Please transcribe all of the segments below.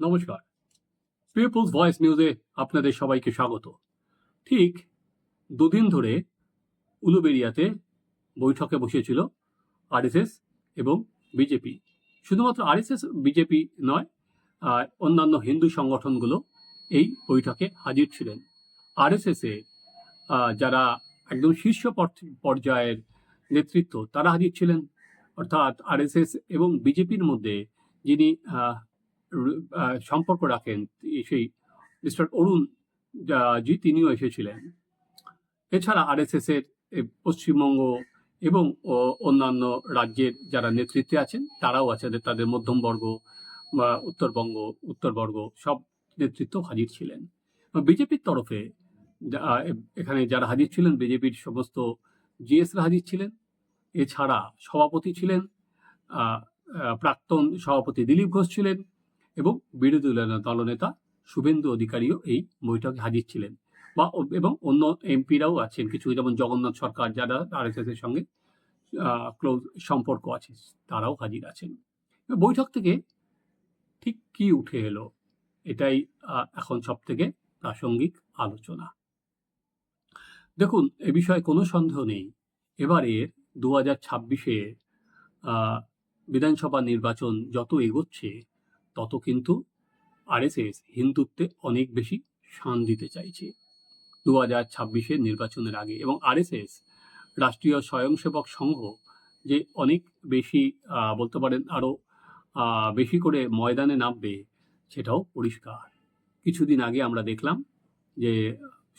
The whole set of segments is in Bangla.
নমস্কার। পিপলস ভয়েস নিউজে আপনাদের সবাইকে স্বাগত। ঠিক দুদিন ধরে উলুবেরিয়াতে বৈঠকে বসেছিল আরএসএস এবং বিজেপি। শুধুমাত্র আরএসএস, বিজেপি নয় অন্যান্য হিন্দু সংগঠনগুলো এই বৈঠকে হাজির ছিলেন। আরএসএসে যারা একদম শীর্ষ পর্যায়ের নেতৃত্ব, তারা হাজির ছিলেন। অর্থাৎ আরএসএস এবং বিজেপির মধ্যে যিনি সম্পর্ক রাখেন সেই মিস্টার অরুণ জি তিনিও এসেছিলেন। এছাড়া আরএসএস এর এ, পশ্চিমবঙ্গ এবং অন্যান্য রাজ্যের যারা নেতৃত্বে আছেন তারাও আছে তাদের মধ্যমবর্গ বা উত্তরবঙ্গ উত্তরবর্গ সব নেতৃত্ব হাজির ছিলেন। বিজেপির তরফে এখানে যারা হাজির ছিলেন বিজেপির সমস্ত জিএসরা হাজির ছিলেন। এছাড়া সভাপতি ছিলেন প্রাক্তন সভাপতি দিলীপ ঘোষ ছিলেন এবং বিরোধী দল- দলনেতা শুভেন্দু অধিকারীও এই বৈঠকে হাজির ছিলেন। বা এবং অন্য এমপিরাও আছেন কিছু, যেমন জগন্নাথ সরকার, যারা আরএসএস এর সঙ্গে ক্লোজ সম্পর্ক আছে, তারাও হাজির আছেন। বৈঠক থেকে ঠিক কি উঠে এলো, এটাই এখন সব থেকে প্রাসঙ্গিক আলোচনা। দেখুন, এ বিষয়ে কোনো সন্দেহ নেই। এবারের দু হাজার ছাব্বিশে বিধানসভা নির্বাচন যত এগোচ্ছে তত কিন্তু আরএসএস হিন্দুত্বে অনেক বেশি শান দিতে চাইছে। দু হাজার ছাব্বিশের নির্বাচনের আগে এবং আরএসএস রাষ্ট্রীয় স্বয়ংসেবক সংঘ যে অনেক বেশি বলতে পারেন আরও বেশি করে ময়দানে নামবে সেটাও পরিষ্কার। কিছুদিন আগে আমরা দেখলাম যে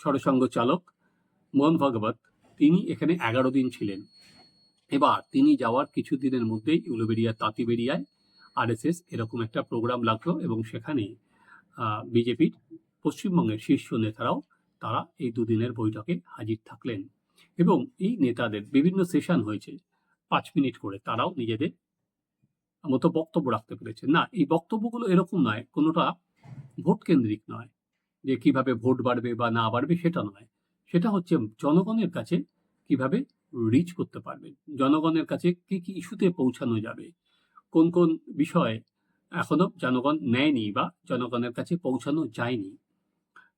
সরসংঘ চালক মোহন ভগবত তিনি এখানে এগারো দিন ছিলেন। এবার তিনি যাওয়ার কিছু দিনের মধ্যেই উলুবেরিয়া তাঁতিবেরিয়ায় আরএসএস এরকম একটা প্রোগ্রাম লাগল এবং সেখানে বিজেপির পশ্চিমবঙ্গের শীর্ষ নেতারাও তারা এই দুদিনের বৈঠকে হাজির থাকলেন। এবং এই নেতাদের বিভিন্ন সেশন হয়েছে, পাঁচ মিনিট করে তারাও নিজেদের মতো বক্তব্য রাখতে পেরেছেন। না, এই বক্তব্যগুলো এরকম নয়, কোনোটা ভোট কেন্দ্রিক নয়, যে কীভাবে ভোট বাড়বে বা না বাড়বে সেটা নয়। সেটা হচ্ছে জনগণের কাছে কীভাবে রিচ করতে পারবেন জনগণের কাছে কি কি ইস্যুতে পৌঁছানো যাবে কোন কোন বিষয় এখনও জনগণ নেয়নি বা জনগণের কাছে পৌঁছানো যায়নি।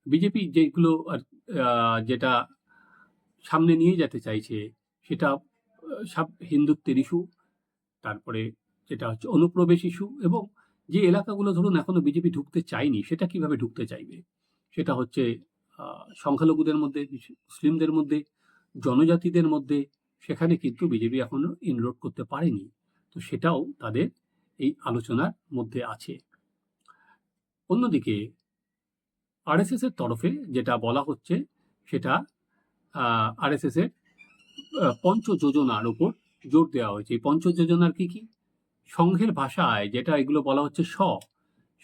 বিজেপি যেগুলো আর- যেটা সামনে নিয়ে যেতে চাইছে, সেটা সব হিন্দুত্বের ইস্যু, তারপরে যেটা হচ্ছে অনুপ্রবেশ ইস্যু এবং যে এলাকাগুলো ধরুন এখনও বিজেপি ঢুকতে চায়নি, সেটা কীভাবে ঢুকতে চাইবে? সেটা হচ্ছে সংখ্যালঘুদের মধ্যে, মুসলিমদের মধ্যে, জনজাতিদের মধ্যে, সেখানে কিন্তু বিজেপি এখনও ইনরোড করতে পারেনি। তো সেটাও তাদের এই আলোচনার মধ্যে আছে। অন্যদিকে আরএসএস এর তরফে যেটা বলা হচ্ছে সেটা আরএসএস এর আহ, পঞ্চ যোজনার উপর জোর দেওয়া হয়েছে। এই পঞ্চ যোজনার কি কি? সংঘের ভাষায় যেটা এগুলো বলা হচ্ছে স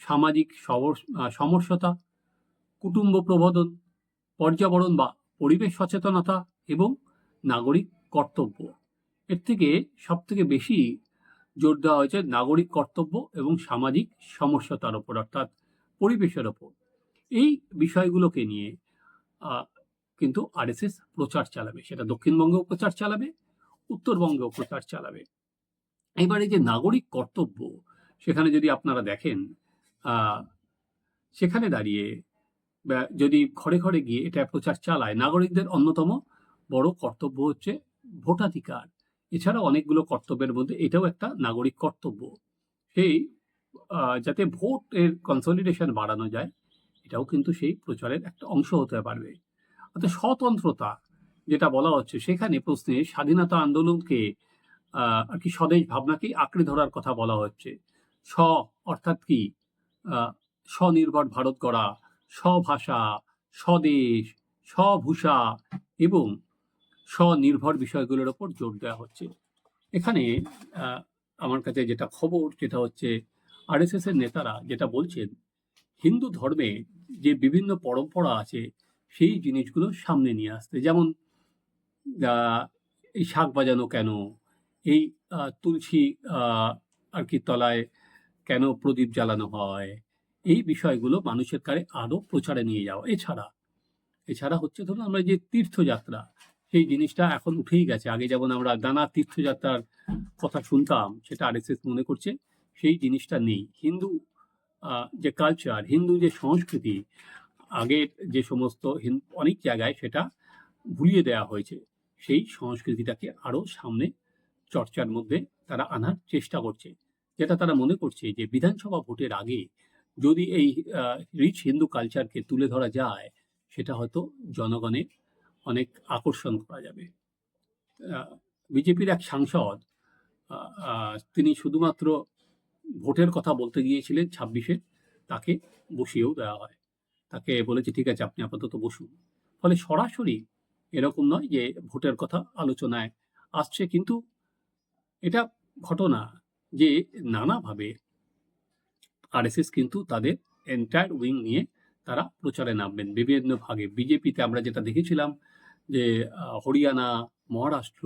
সামাজিক সমরসতা কুটুম্ব প্রবোধন পর্যাবরণ বা পরিবেশ সচেতনতা এবং নাগরিক কর্তব্য। এর থেকে সব থেকে বেশি জোর দেওয়া হয়েছে নাগরিক কর্তব্য এবং সামাজিক সমস্যাতার ওপর, অর্থাৎ পরিবেশের ওপর। এই বিষয়গুলোকে নিয়ে কিন্তু আরএসএস প্রচার চালাবে। সেটা দক্ষিণবঙ্গেও প্রচার চালাবে, উত্তরবঙ্গেও প্রচার চালাবে। এবারে যে নাগরিক কর্তব্য, সেখানে যদি আপনারা দেখেন সেখানে দাঁড়িয়ে যদি ঘরে ঘরে গিয়ে এটা প্রচার চালায়, নাগরিকদের অন্যতম বড় কর্তব্য হচ্ছে ভোটাধিকার। এছাড়া অনেকগুলো কর্তব্যের মধ্যে এটাও একটা নাগরিক কর্তব্য। সেই যাতে ভোটের কনসলিডেশন বাড়ানো যায়, এটাও কিন্তু সেই প্রচারের একটা অংশ হতে পারবে। অর্থাৎ স্বতন্ত্রতা, যেটা বলা হচ্ছে, সেখানে প্রশ্নে স্বাধীনতা আন্দোলনকে আর কি স্বদেশ ভাবনাকে আঁকড়ে ধরার কথা বলা হচ্ছে। স্ব অর্থাৎ কি? স্বনির্ভর ভারত গড়া স্বভাষা স্বদেশ, স্বভূষা এবং স্বনির্ভর বিষয়গুলোর ওপর জোর দেওয়া হচ্ছে। এখানে আমার কাছে যেটা খবর, সেটা হচ্ছে আরএসএস এর নেতারা যেটা বলছেন, হিন্দু ধর্মে যে বিভিন্ন পরম্পরা আছে, সেই জিনিসগুলো সামনে নিয়ে আসতে। যেমন এই শাক বাজানো কেন? এই তুলসী আর কি তলায় কেন প্রদীপ জ্বালানো হয়? এই বিষয়গুলো মানুষের কাছে আরও প্রচারে নিয়ে যাওয়া। এছাড়া এছাড়া হচ্ছে ধরুন, আমরা যে তীর্থযাত্রা সেই জিনিসটা এখন উঠেই গেছে। আগে যেমন আমরা নানা তীর্থযাত্রার কথা শুনতাম, সেটা আরএসএস মনে করছে, সেই জিনিসটা নেই। হিন্দু যে কালচার হিন্দু যে সংস্কৃতি, আগের যে সমস্ত অনেক জায়গায় সেটা ভুলিয়ে দেওয়া হয়েছে। সেই সংস্কৃতিটাকে আরও সামনে চর্চার মধ্যে তারা আনার চেষ্টা করছে। যেটা তারা মনে করছে যে বিধানসভা ভোটের আগে যদি এই রিচ হিন্দু কালচারকে তুলে ধরা যায়, সেটা হয়তো জনগণের অনেক আকর্ষণ করা যাবে। বিজেপির এক সাংসদ তিনি শুধুমাত্র ভোটের কথা বলতে গিয়েছিলেন ছাব্বিশে, তাকে বসিয়েও দেওয়া হয়। তাকে বলেছে, ঠিক আছে, আপনি আপাতত বসুন। ফলে সরাসরি এরকম নয় যে ভোটের কথা আলোচনায় আসছে, কিন্তু এটা ঘটনা যে নানাভাবে আরএসএস কিন্তু তাদের এন্টায়ার উইং নিয়ে তারা প্রচারে নামবেন। বিভিন্ন ভাগে বিজেপিতে আমরা যেটা দেখেছিলাম যে হরিয়ানা, মহারাষ্ট্র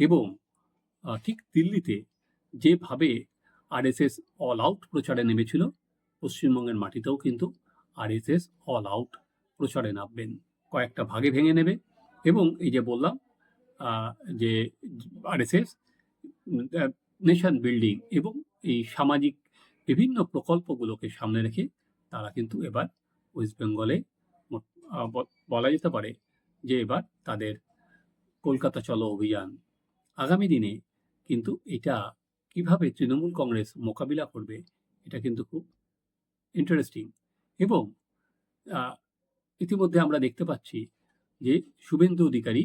এবং ঠিক দিল্লিতে যেভাবে আরএসএস অল আউট প্রচারে নেমেছিল, পশ্চিমবঙ্গের মাটিতেও কিন্তু আরএসএস অল আউট প্রচারে নামবেন। কয়েকটা ভাগে ভেঙে নেবে এবং এই যে বললাম যে আরএসএস নেশন বিল্ডিং এবং এই সামাজিক বিভিন্ন প্রকল্পগুলোকে সামনে রেখে তারা কিন্তু এবার ওয়েস্ট বেঙ্গলে বলা যেতে পারে যে এবার তাদের কলকাতা চলো অভিযান। আগামী দিনে কিন্তু এটা কীভাবে তৃণমূল কংগ্রেস মোকাবিলা করবে, এটা কিন্তু খুব ইন্টারেস্টিং এবং ইতিমধ্যে আমরা দেখতে পাচ্ছি যে শুভেন্দু অধিকারী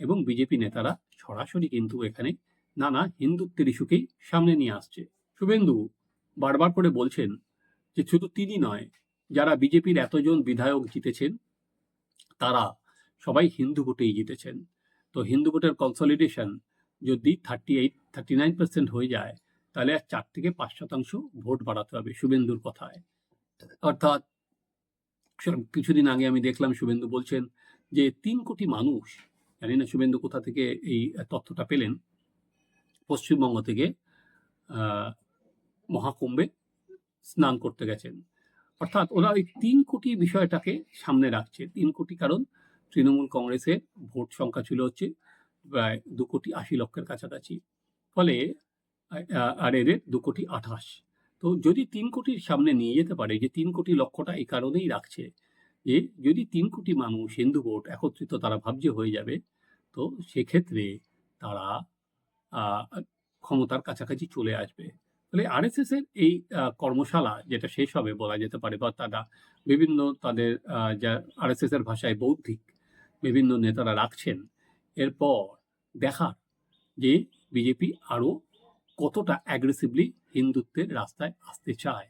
এবং বিজেপি নেতারা সরাসরি কিন্তু এখানে নানা হিন্দুত্বের ইস্যুকেই সামনে নিয়ে আসছে। শুভেন্দু বারবার করে বলছেন যে শুধু তিনি নয়, যারা বিজেপির এতজন বিধায়ক জিতেছেন, তারা সবাই হিন্দু ভোটেই জিতেছেন। তো হিন্দু ভোটের কনসলিডেশন যদি thirty eight thirty nine percent হয়ে যায়, তাহলে আর চার থেকে পাঁচ শতাংশ ভোট বাড়াতে হবে শুভেন্দুর কথায়। অর্থাৎ কিছুদিন আগে আমি দেখলাম শুভেন্দু বলছেন যে তিন কোটি মানুষ, জানি না শুভেন্দু কোথা থেকে এই তথ্যটা পেলেন, পশ্চিমবঙ্গ থেকে মহাকুম্ভে স্নান করতে গেছেন। অর্থাৎ ওরা ওই তিন কোটি বিষয়টাকে সামনে রাখছে। তিন কোটি কারণ তৃণমূল কংগ্রেসের ভোট সংখ্যা ছিল হচ্ছে প্রায় দু কোটি আশি লক্ষের কাছাকাছি। ফলে আর এদের দু কোটি আঠাশ। তো যদি তিন কোটির সামনে নিয়ে যেতে পারে, যে তিন কোটি লক্ষ্যটা এই কারণেই রাখছে, যে যদি তিন কোটি মানুষ হিন্দু ভোট একত্রিত তারা ভাবছে হয়ে যাবে, তো সেক্ষেত্রে তারা ক্ষমতার কাছাকাছি চলে আসবে। ফলে আরএসএস এর এই কর্মশালা যেটা শেষ হবে বলা যেতে পারে, বা তারা বিভিন্ন তাদের যা আরএসএস এর ভাষায় বৌদ্ধিক বিভিন্ন নেতারা রাখছেন, এরপর দেখার যে বিজেপি আরও কতটা অ্যাগ্রেসিভলি হিন্দুত্বের রাস্তায় আসতে চায়।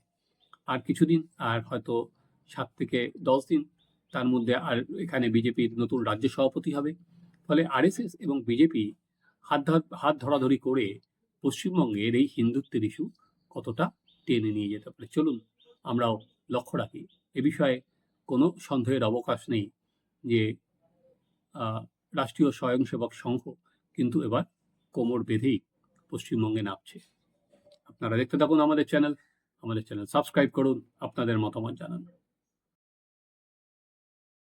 আর কিছুদিন, আর হয়তো সাত থেকে দশ দিন, তার মধ্যে আর এখানে বিজেপির নতুন রাজ্য সভাপতি হবে। ফলে আরএসএস এবং বিজেপি হাত হাত ধরাধরি করে পশ্চিমবঙ্গের এই হিন্দুত্বের ইস্যু কতটা টেনে নিয়ে যেতে পারে? চলুন, আমরাও লক্ষ্য রাখি। এ বিষয়ে কোনো সন্দেহের অবকাশ নেই যে রাষ্ট্রীয় স্বয়ংসেবক সংঘ কিন্তু এবার কোমর বেঁধেই পশ্চিমবঙ্গে নামছে। আপনারা দেখতে থাকুন আমাদের চ্যানেল আমাদের চ্যানেল সাবস্ক্রাইব করুন, আপনাদের মতামত জানান।